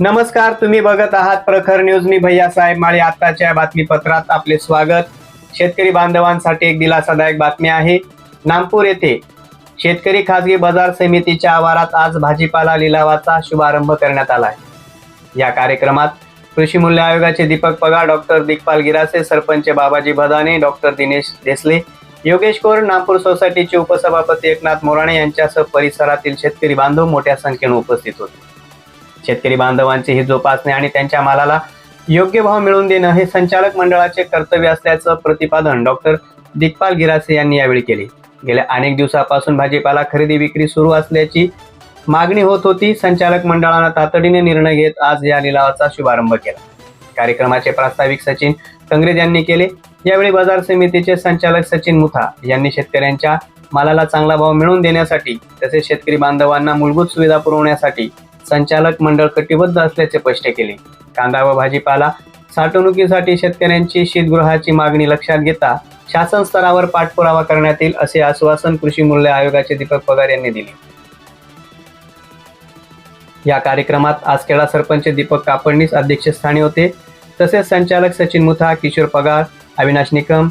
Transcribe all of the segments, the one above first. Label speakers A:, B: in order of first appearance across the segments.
A: नमस्कार तुम्ही बघत आहात प्रखर न्यूज. मी भैया साहेब माळी. आताच्या बातमीपत्रात आपले स्वागत. शेतकरी बांधवांसाठी एक दिलासादायक बातमी आहे. नागपूर येथे शेतकरी खासगी बाजार समितीच्या आवारात आज भाजीपाला लिलावाचा शुभारंभ करण्यात आला आहे या कार्यक्रमात कृषी मूल्य आयोगाचे Deepak Pagar doctor Digpal Girase sarpanch Babaji Bhadane doctor Dinesh Desale Yogesh core Nagpur सोसायटीचे उपसभापती एकनाथ मोराणे यांच्यासह परिसरातील शेतकरी बांधव मोठ्या संख्येने उपस्थित होते. शेतकरी बांधवांची ही जोपासणी आणि त्यांच्या मालाला योग्य भाव मिळवून देणं हे संचालक मंडळाचे कर्तव्य असल्याचं प्रतिपादन डॉक्टर दिग्पाल गिरासे यांनी यावेळी केले. गेल्या अनेक दिवसापासून भाजीपाला खरेदी विक्री सुरू असल्याची मागणी होत होती. संचालक मंडळानं तातडीने निर्णय घेत आज या लिलावाचा शुभारंभ केला. कार्यक्रमाचे प्रास्ताविक सचिन कंग्रेज यांनी केले. यावेळी बाजार समितीचे संचालक सचिन मुथा यांनी शेतकऱ्यांच्या मालाला चांगला भाव मिळवून देण्यासाठी तसेच शेतकरी बांधवांना मूलभूत सुविधा पुरवण्यासाठी संचालक मंडळ कटिबद्ध असल्याचे स्पष्ट केले. कांदा व भाजीपाला साठवणुकीसाठी शेतकऱ्यांची शीतगृहाची मागणी लक्षात घेता शासन स्तरावर पाठपुरावा करण्यात येईल असे आश्वासन कृषी मूल्य आयोगाचे दीपक पगार यांनी दिले. या कार्यक्रमात आसखेडा सरपंच दीपक कापडणीस अध्यक्षस्थानी होते. तसेच संचालक सचिन मुथा किशोर पगार अविनाश निकम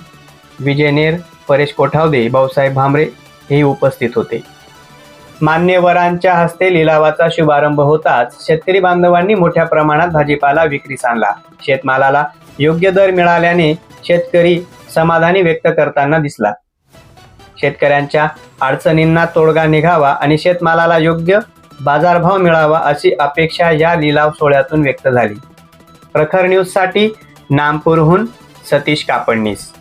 A: विजय नेर परेश कोठावदे भाऊसाहेब भांबरे हेही उपस्थित होते. मान्यवरांच्या हस्ते लिलावाचा शुभारंभ होताच शेतकरी बांधवांनी मोठ्या प्रमाणात भाजीपाला विक्रीस आणला. शेतमालाला योग्य दर मिळाल्याने शेतकरी समाधानी व्यक्त करताना दिसला. शेतकऱ्यांच्या अडचणींना तोडगा निघावा आणि शेतमालाला योग्य बाजारभाव मिळावा अशी अपेक्षा या लिलाव सोहळ्यातून व्यक्त झाली. प्रखर न्यूजसाठी नामपूरहून सतीश कापडणीस.